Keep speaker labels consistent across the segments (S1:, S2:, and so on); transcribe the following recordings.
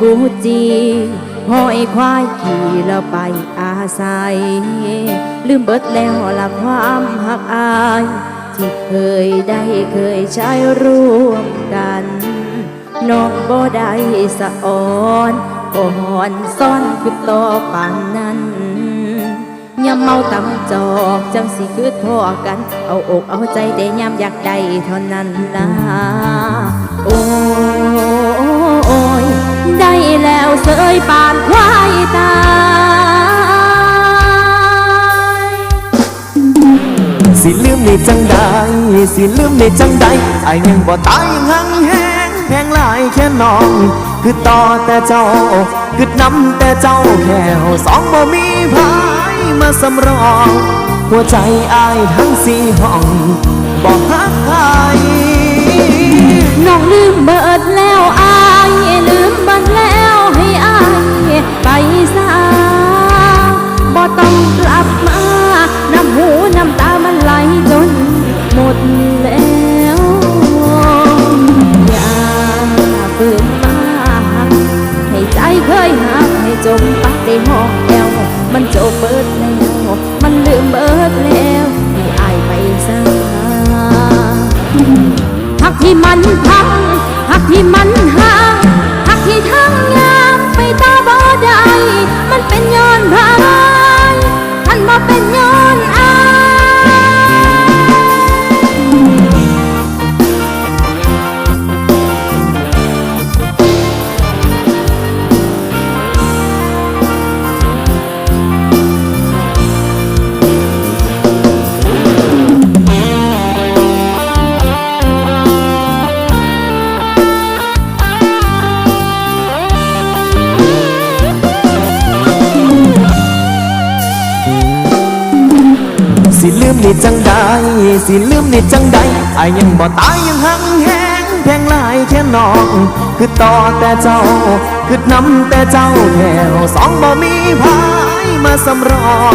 S1: บ่แม่นกูจีห้อยควายขี่แล้วไปอาศัย ลืมเบิดแล้วละความหักอาย ที่เคยได้เคยใช้ร่วมกันน้องบ่ได้สะอ่อนก่อนซ่อนคือต่อปานนั้นยามเมาตำจอกจังสิคือทอกัน เอาอกเอาใจได้ยามอยากได้เท่านั้นล่ะโอ้ย ได้แล้วเสยปานควายตาย
S2: สิลืมนี่จังใดสิลืมนี่จังใดไอ้ยังบ่ตายยังหังแหงแหงหลายแค่น้องคือต่อแต่เจ้าคือนำแต่เจ้าแค่สองบ่มีพายมาสำรอง หัวใจอายทั้งสี่ห้องบ่ฮักใคร
S1: ฝืนมา ให้ใจเคยหาให้จมปักในห้องแอวมันจบเบิดแล้วมันลืมเบิดแล้วให้อายไปซะหักที่มันพังหักที่มัน
S2: สิลืมนี่จังใดสิลืมนี่จังใดไอ้ยังบ่ตายยังหังแหงแพงหลายแค่นองคือต่อแต่เจ้าคือนำแต่เจ้าแค่เฮาสองบ่มีพายมาสำรอง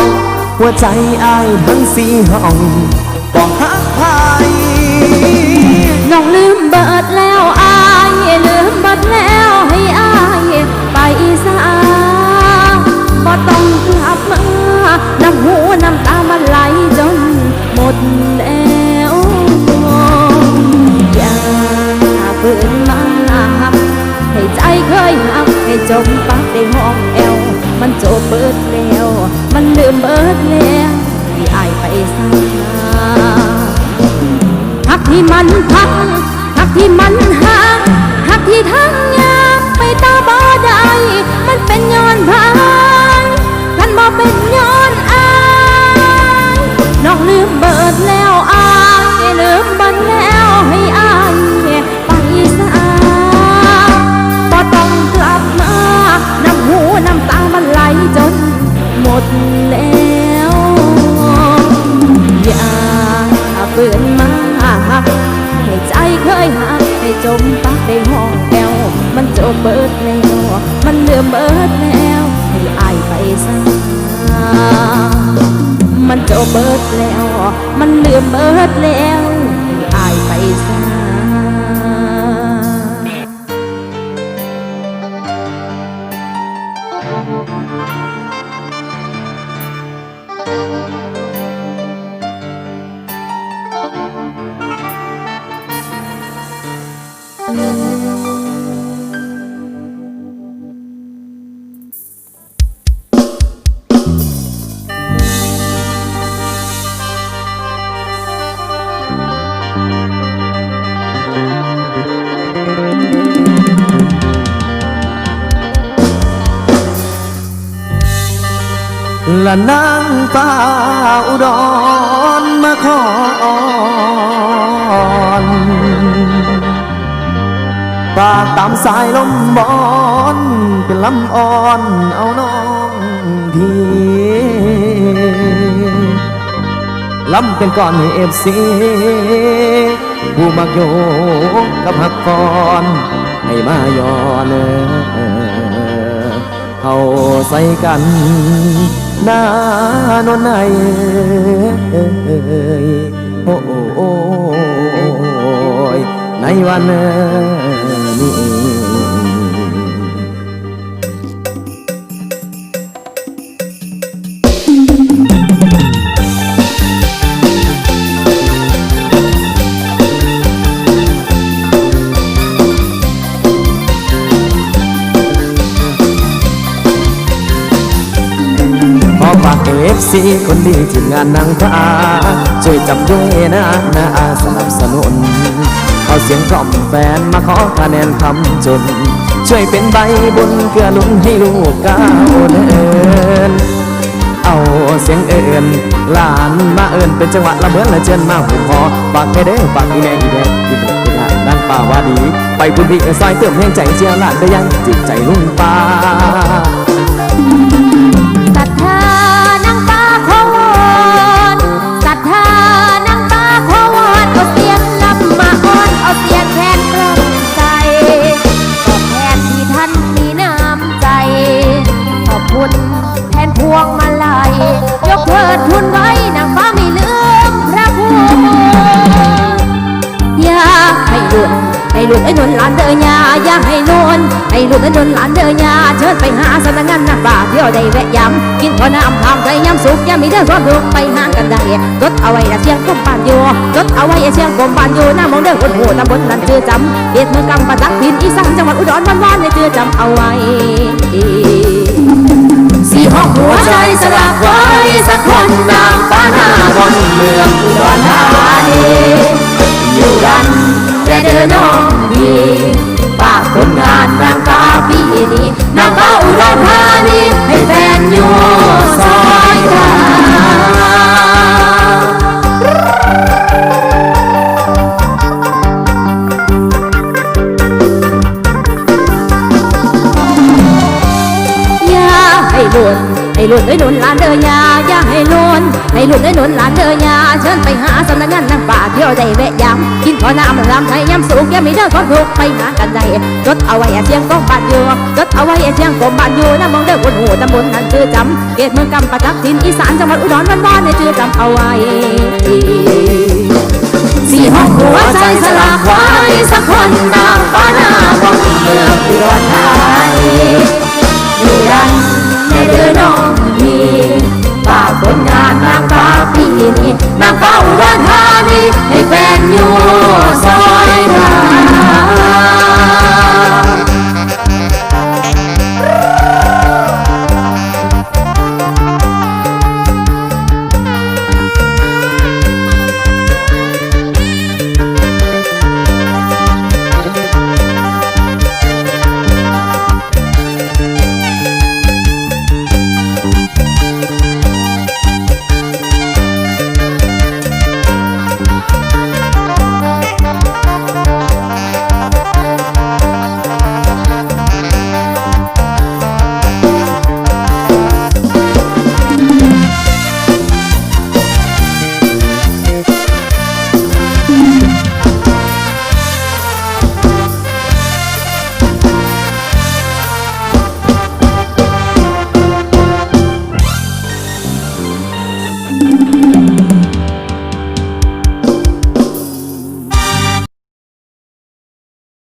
S2: หัวใจอายทั้งสี่ห้องบ่ฮักพาย
S1: น้องลืมเบิดแล้วอายลืมเบิดแล้วให้อายไปซะบ่ต้องกลับมาน้ำหูน้ำตา ดแล้วอย่าฝืนมาหักให้ใจเคยหักให้จมปักในห้องแอว มันจบเบิดแล้ว มันลืมเบิดแล้วที่อายไปซะหักที่มันพังหักที่มันห่างหักที่ทั้งยามไปตาบ่ได้ มันเป็นย้อนพายท่านบ่เป็นย้อน เบิดแล้วอายลืมเบิดแล้วให้อายไปซะบ่ต้องกลับมาน้ำหูน้ำตามันไหลจนหมดแล้วอย่าฝืนมาให้ใจเคยหักให้จมปักในห้องแอวมันจบเบิดแล้วมันเลื่อมเบิดแล้วให้อายไปซะ มันจบเบิดแล้ว มันเลื่อมเบิดแล้วอายไปซะ
S2: นางฟ้าอุดรมาขอนฝากตามสายลมบอนเป็นลำอ่อนเอาน้องทีลำเป็นก่อนให้เอฟซีผู้มักโยกับหักกอนให้มาย้อนเออเข้าใส่กัน นานนในเอ้ยโอ้ยในวันนี้ ซีคนดีทีมงานนางฟ้าช่วยจับด้วยนะนะสนับสนุนเอาเสียงกล่อมแฟนมาขอคะแนนคำจน ช่วยเป็นใบบุญเกื้อหนุนให้ลูกก้าวเดินเอาเสียงเอิญหลานมาเอิญเป็นจังหวะละเมือนละเจนมาหูคอฝากให้เด้อฝากอีแม่อีแดงอีเด็กอีหลานดังป่าวาดี ไปพุ่นพี่ซอยเติมแห้งใจเจียวหลานได้ยังจิตใจลุงป้า
S1: ห้ลุดไอ้นนหลานเดินยาอย่าให้นนให้หลุดไอ้นนหลานเดินยาเชิญไปหาสำนักงานนักป่าเที่ยวได้แวะยำกินข้าวน้ำทำใจยำสุกยำมีเรื่องความทุกข์ไปห้างกันได้จดเอาไว้ละเชียงกรมปานอยู่จดเอาไว้เชียงกรมปานอยู่หน้ามองเด้อคนหูตำบลนั้นเจือจำเขตเมืองกำปะตักพินอีสานจังหวัดอุดรวันวานในเจือจำเอาไว้สี่ห้องหัวใจสลักไว้สักคนนางฟ้าหน้ามนเมืองอุดรธานี อยู่กันแต่เดินน้ ห้หลุดให้หลุนหลานเดินยาอย่าให้หลุนให้หลุดให้หลุนหลานเดินยาเชิญไปหาสำนักงานนางป่าเที่ยวได้แวะยำกินข้าวน้ำรำไทยยำสุกยำมีเด้อความทุกไปหากันได้จดเอาไว้เสียงกองบานอยู่จดเอาไว้เสียงกองบานอยู่นะมองเด้อคนหูตำบลนั้นชื่อจำเกตเมืองกำปะทักทินอีสานจังหวัดอุดรวันวานในชื่อจำเอาไว้สี่ห้องหัวใจสลากไว้สักคนนางฟ้าหน้ามนต์เมืองอุดรธานีอยู่ดันในเดือนน้อง